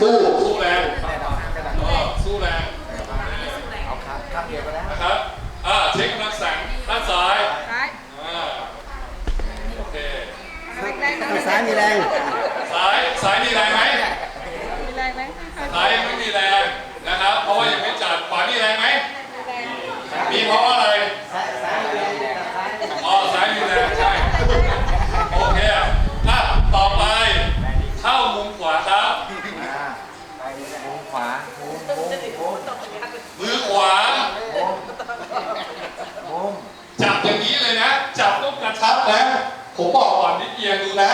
สู้สู้แรงเออสู้แรงเอาครับครับเดียวไปแล้วนะครับอ่าเช็คกำลังแสงด้านซ้ายซ้ายอ่าโอเคแรงๆนะซ้ายมีแรงซ้ายซ้ายมีแรงไหมมีแรงไหมซ้ายยังไม่มีแรงนะครับเพราะว่ายังไม่จัดขวามีแรงไหมมีแรงมีเพราะอะไร ซ้ายซ้ายมีแรงแต่ซ้าย อ๋อซ้ายมีแรงใช่ โอเคอะต่อไปเข้ามุมขวาครับ อ่าไปมุมขวามุมมุมมุม มือขวา มุม จับอย่างนี้เลยนะ จับต้องกระชับนะ ผมบอกก่อนนิดเอียงดูนะ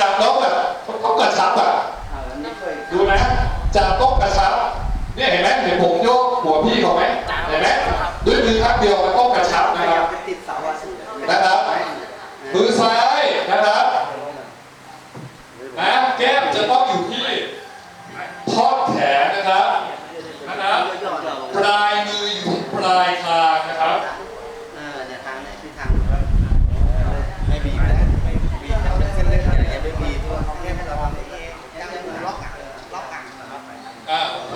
จับแล้วแบบต้องกระชับอะอ่าแล้วนี่เคยดูนะจับต้องกระชับเนี่ยเห็นไหมเห็นผมโยกหัวพี่เขาไหมเห็นไหมด้วยมือข้างเดียวมันต้องกระชับ พ นะ ยา ค ยา รั ม บ ไปติดเสาอะ นะครับ มือซ้ายนะครับนะแก้มจะต้องอยู่ที่ทอดแขนนะครับนะครับ ปลายมืออยู่ที่ปลายคางนะครับ เออเนี่ยทางเนี่ยคือทางไม่บีบนะไม่บีบจะเป็นเส้นเลือดอย่าไปบีบตัวเขาแค่ให้เราทำอย่างนี้ยังล็อกอะล็อกอะ อ่าโอเค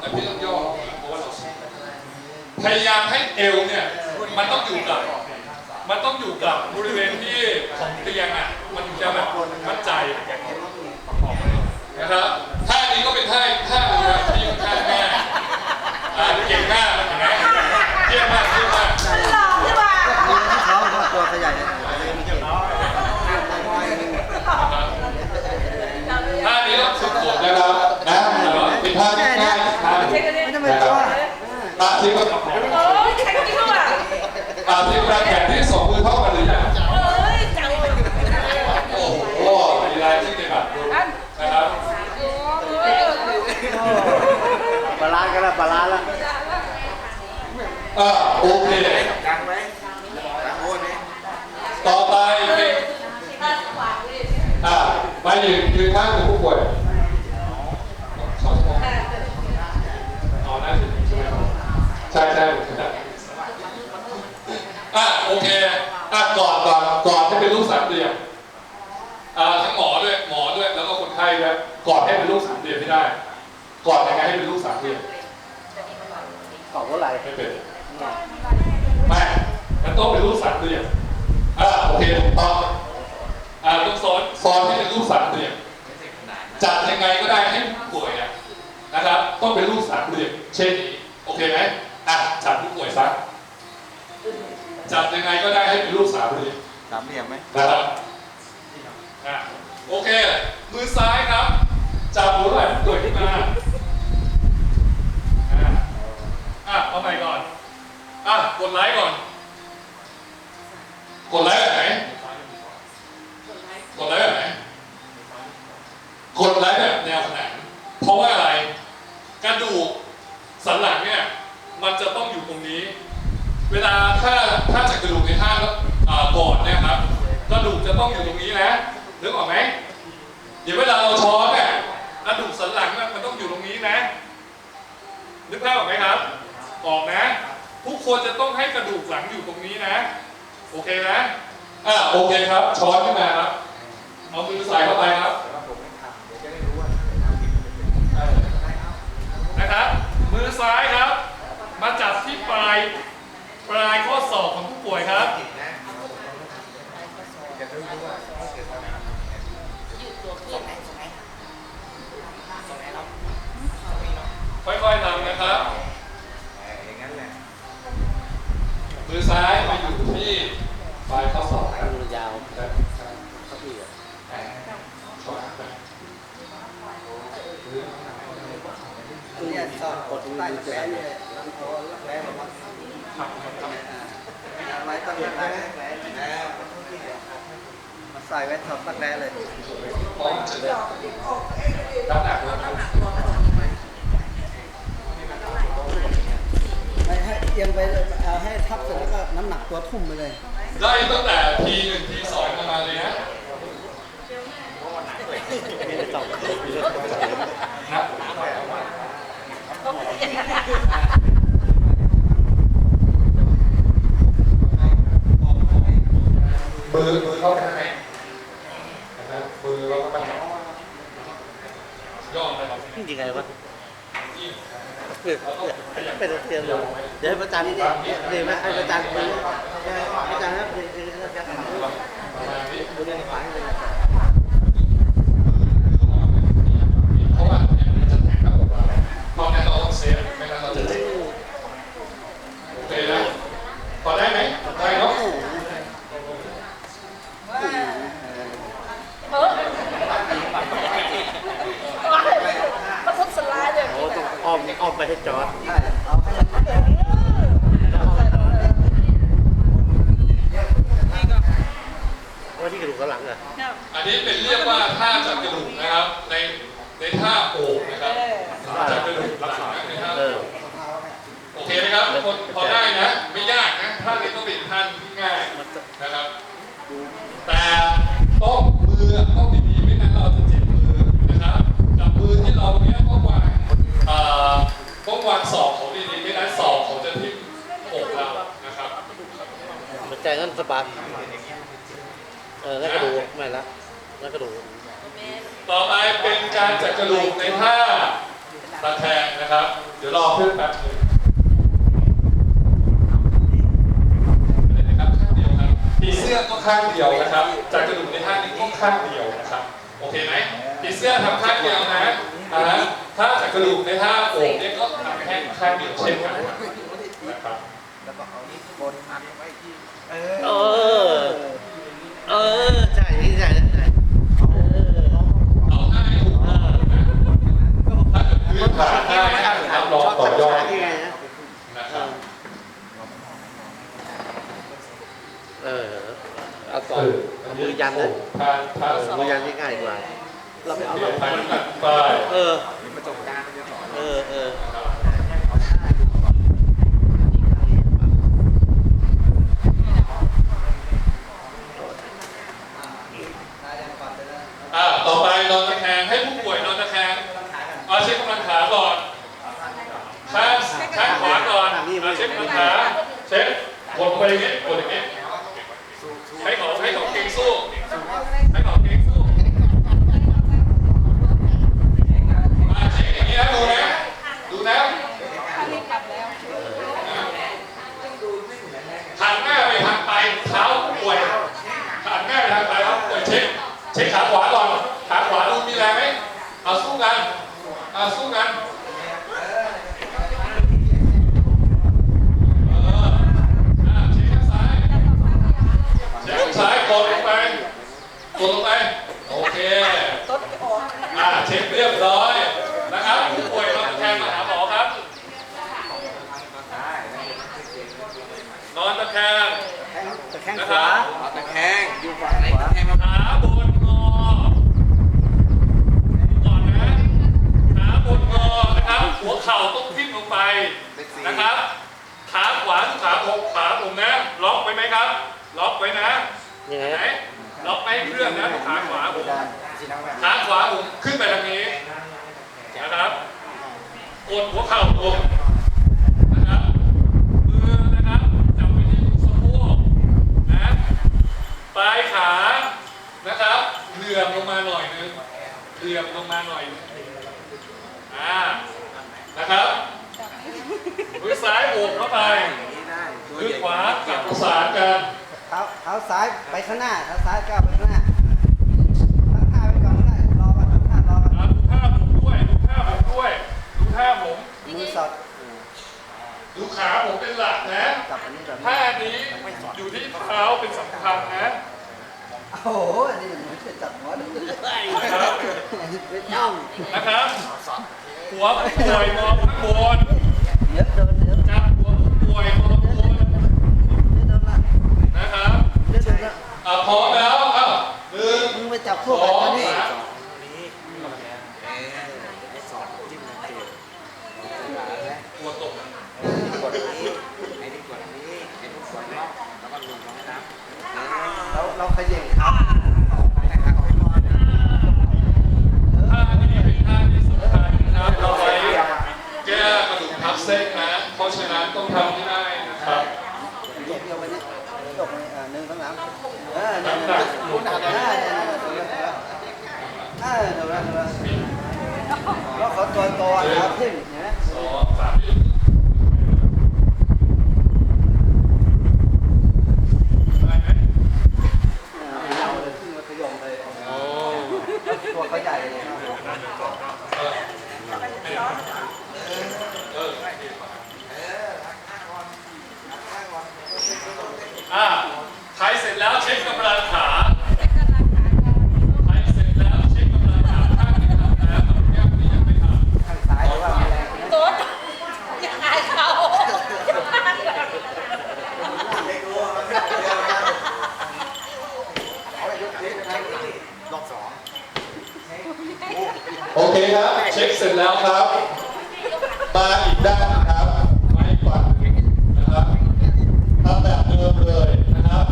แล้วพี่ต้องย่อเพราะว่าเรา พยายามให้เอวเนี่ยมันต้องอยู่กับมันต้องอยู่กับบริเวณที่ของเตียงอะมันถึงจะแบบมั่นใจนะครับท่านี้ก็เป็นท่าท่าหนึ่งนะที่ท่าแม่อ่าเก่งมากเห็นไหมเยี่ยมมากเยี่ยมมากหล่อใช่ป่ะมีที่ท้องเขาตัวขยายเนี่ยมีเกี่ยวกับท่านี้ต้องฝึกฝนนะครับนะเป็นท่าที่ง่ายท่าหนึ่งเช็คกันดิไม่ต้องไปตัวตาที่ก็ โอ้ยแข็งจริงว่ะ ตาที่กระแขนที่สองมือเท่ากันหรือยัง เอ้ยจังเลย โอ้โหมีลายที่ในบัตรดูนะครับ โอ้ย บาลานซ์กันละบาลานซ์ละ อ่าโอเค กลางไหมกลางโอนไหม ต่อไปเป็นอ่ามา ยืนยืนข้างกับผู้ป่วยเอาหน้าถึงใช่ไหมใช่ใช่ใช่อะโอเคอะกอดก่อนกอดให้เป็นรูปสามเหลี่ยมอ่าทั้งหมอด้วยหมอด้วยแล้วก็คนไข้ด้วยกอดให้เป็นรูปสามเหลี่ยมให้ได้กอดยังไงให้เป็นรูปสามเหลี่ยมของเท่าไหร่ไม่เป็นไม่มันต้องเป็นรูปสามเหลี่ยมอ่าโอเคถูกต้องอ่าต้องซ้อนซ้อนให้เป็นรูปสามเหลี่ยม จัดยังไงก็ได้ให้ผู้ป่วยอะนะครับ ต้องเป็นรูปสามเหลี่ยมเช่นนี้โอเคไหมอะจัดผู้ป่วยซะจัดยังไงก็ได้ให้เป็นรูปสามเหลี่ยมสามเหลี่ยมไหมนะครับอะโอเค มือซ้ายครับ จับหัวไหล่ผู้ป่วยขึ้นมาอะอะเอาใหม่ก่อนอะกดไลค์ก่อน กดไลค์แบบไหน กดไลค์แบบไหน กดไลค์แบบแนวขนานเพราะว่าอะไร กระดูกสันหลังเนี่ยมันจะต้องอยู่ตรงนี้ เวลาถ้าถ้าจากกระดูกในท่าแล้วอ่าบอดเนี่ยครับกระดูกจะต้องอยู่ตรงนี้นะนึกออกไหมเดี๋ยวเวลาเราช้อนเนี่ยกระดูกสันหลังเนี่ยมันต้องอยู่ตรงนี้นะนึกภาพออกไหมครับออกนะทุกคนจะต้องให้กระดูกหลังอยู่ตรงนี้นะ โอเคนะอะโอเคครับช้อนขึ้นมาครับเอามือใส่เข้าไปครับ นะครับ มือซ้ายครับ มาจับที่ปลายปลายข้อศอกของผู้ป่วยครับค่อยๆทำนะครับ มือซ้ายมาอยู่ที่ปลายข้อศอกครับ ดูยาว ครับ เขาพี่อะ ช้อนไป เนี่ยสอดกดใต้แผลเนี่ยแล้วพอแผลแบบว่าครับครับครับไว้ตั้งแผลแผลมาใส่ไว้ทำตั้งแผลเลยน้ำหนักให้ให้เอียงไปให้ทับเสร็จแล้วก็น้ำหนักตัวทุ่มไปเลย ได้ตั้งแต่ทีหนึ่งทีสองมาเลยนะนะ มือมือเข้าไปข้างในนะครับมือเราเข้าไปข้างในยังไงวะเพื่อเป็นเตียนเลยเดี๋ยวให้ประจานนี่เดี๋ยวให้ประจานไปประจานนะเดี๋ยวเดี๋ยวเดี๋ยว ประมาณนี้ ดูเรื่องขวาให้เลย เพราะว่าเนี่ยมันจะแตกกับผมเราตอนนี้เราต้องเซฟไม่งั้นเราจะเจ็บโอเคนะพอได้ไหมได้เนาะ เออมาทุบสไลด์เลย โอ้ต้องอ้อมอ้อม ไปให้จอด ใช่เอาให้มัน ว่าที่กระดูกสันหลังอะ อันนี้เป็นเรียกว่าท่าจับกระดูกนะครับ ในในท่าโอบนะครับจับกระดูกหลังนะในท่า เอ โอ อบ โอเคไหมครับคนพอได้นะ ไม่ยากนะท่านี้ต้องเป็นท่าที่ง่ายนะครับ แต่ต้องมือต้องดีๆไม่งั้นเราจะเจ็บมือนะครับจับมือที่เราเนี้ยต้องวางเอ่อต้องวางศอกของดีๆไม่งั้นศอกเขาจะทิ่มอกเรานะครับ มันใจงั้นสะบัดเออแล้วกระดูกไม่ละ แล้วกระดูกต่อไปเป็นการจัดกระดูกในท่าตะแคงนะครับ เดี๋ยวรอเพื่อนแป๊บนึงอะไรนะครับข้างเดียวครับผีเสื้อก็ข้างเดียวนะครับ จัดกระดูกในท่านี้ก็ข้างเดียวนะครับ โอเคไหมผีเสื้อทำข้างเดียวนะอ่าฮะถ้าจัดกระดูกในท่าโอบเนี่ยก็ทำแค่ข้างเดียวเช่นกันนะครับแล้วก็เอานี้บนอัดไว้ที่เอเอออเออใช่นี่ใช่ใช่เออ เอาให้ถูกต้องนะ ถ้าเกิดพื้นฐานได้นะครับลองต่อยอดยังไงนะนะครับเออเอาต่อเอามือยันนะทางทางมือยันนี่ง่ายกว่าเราไปเอาเดี๋ยวทางน้ำหนักไปเออ ประสบการณ์มันจะสอน เออ เออ อ่าต่อไปนอนตะแคงให้ผู้ป่วยนอนตะแคงเอาเช็คกำลังขาก่อนข้างข้างขวาก่ อนเอาเช็คกำลังขาเช็คกดไปอย่างนี้กดอย่างนี้ให้เขาให้เขาเก่งสู้ให้เขาเก่งสู้มาเช็คอย่างนี้นะดูนะดูนะหันหน้าไปทางปเท้าป่วยหันหน้าไปทางปเท้าป่วยเช็คเช็คขาขวาก่อนขาขวาดูมีแรงไหมเอาสู้กันเอาสู้กัน เอออะเช็คข้างซ้ายเช็คข้างซ้ายกดลงไปกดลงไป โอเค ต้นออก อ่าเช็คเรียบร้อยนะครับผู้ป่วยนอนตะแคงมาหาหมอครับ นอนตะแคงตะแคงนะขครัวาบตะแคงอยู่ฝั่งไหนตะแคงมาขาบนงอก่อนนะขาบนงอนะครับ หัวเข่าต้องทิ่มลงไปนะครับขาขวาคือขาผมขาผมนะ ล็อกไว้ไหมครับ ล็อกไว้นะยังไงไหนนะล็อกไม่ให้เคลื่อนนะขาขวาผมสีน้ำแบบขาขวาผมขึ้นไปทางนี้ นะครับกดหัวเข่าลงนะครับมือนะครับจับไปที่สะโพกนะปลายขานะครับเหลื่อมลงมาหน่อยนึงเหลื่อมลงมาหน่อยนึงอ่านะครับมือซ้ายโอบเข้าไป นี้ได้ตัว มือ ใหญ่ ขวาจับประสานกัน เท้าเท้าซ้ายไปข้างหน้าเท้าซ้ายก้าวไปข้างหน้าตั้งท่าไว้ก่อนก็ได้รอก่อนตั้งท่ารอก่อน อะดูท่าผมด้วย ดูท่าผมด้วย ดูท่าผม มือสอด ดู ขาผมเป็นหลักนะจับอันนี้แบบท่านี้อยู่ที่เท้าเป็นสำคัญนะโอ้โหอันนี้เหมือนจะจับหัวเลยครับไม่ต้องนะครับหัวผู้ป่วยมองข้างบนเดี๋ยวเดินเดี๋ยวจับหัวผู้ป่วยมองข้างบนเดินละนะครับเดินละอะพร้อมแล้วอ้าวหนึ่งมึงไปจับสพวกออัง ข้างหลังเออนั่นนั่นคุณหักหน้านั่นนั่นถูกแล้วเออถูกแล้วถูกแล้วก็ขอตัวตัวนะครับขึ้นนะ โอเคครับ เช็คเสร็จแล้วครับ มาอีกด้านครับ ไม้กวานะครับทำแบบเดิมเลยนะครับ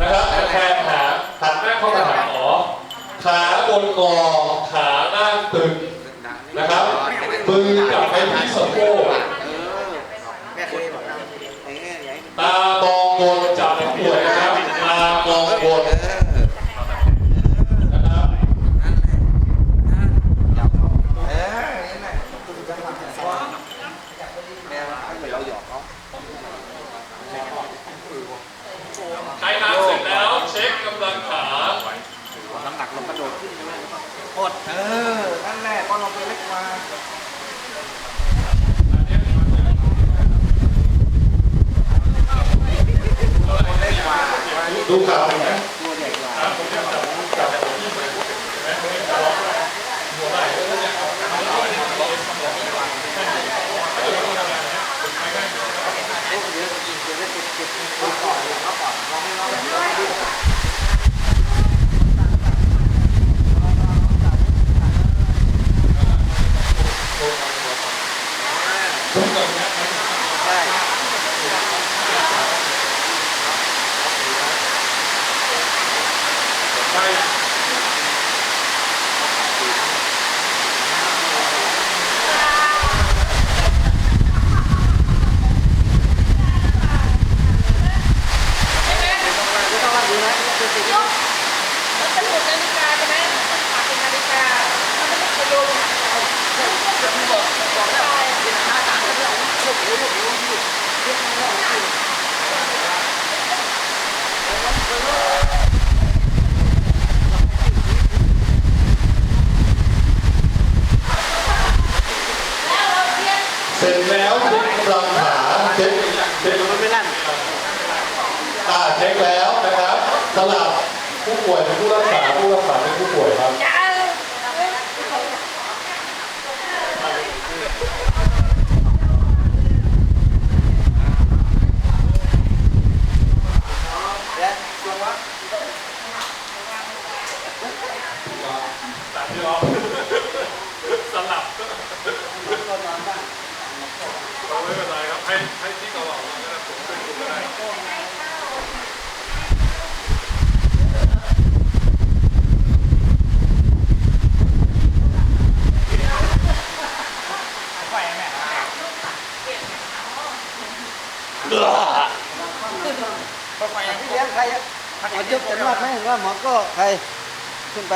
นะครับแทนหาหันหน้าเข้ามาหาอ๋อขาบนงอ เสร็จแล้วเช็คำลัาเเช็คมันเช็คแล้วนะครับสลับผู้ป่วยเป็ผู้รักษา เขลี่เลี้ยงใครอะมาจุบจนมากไหมว่าหมอก็ใครขึ้นไป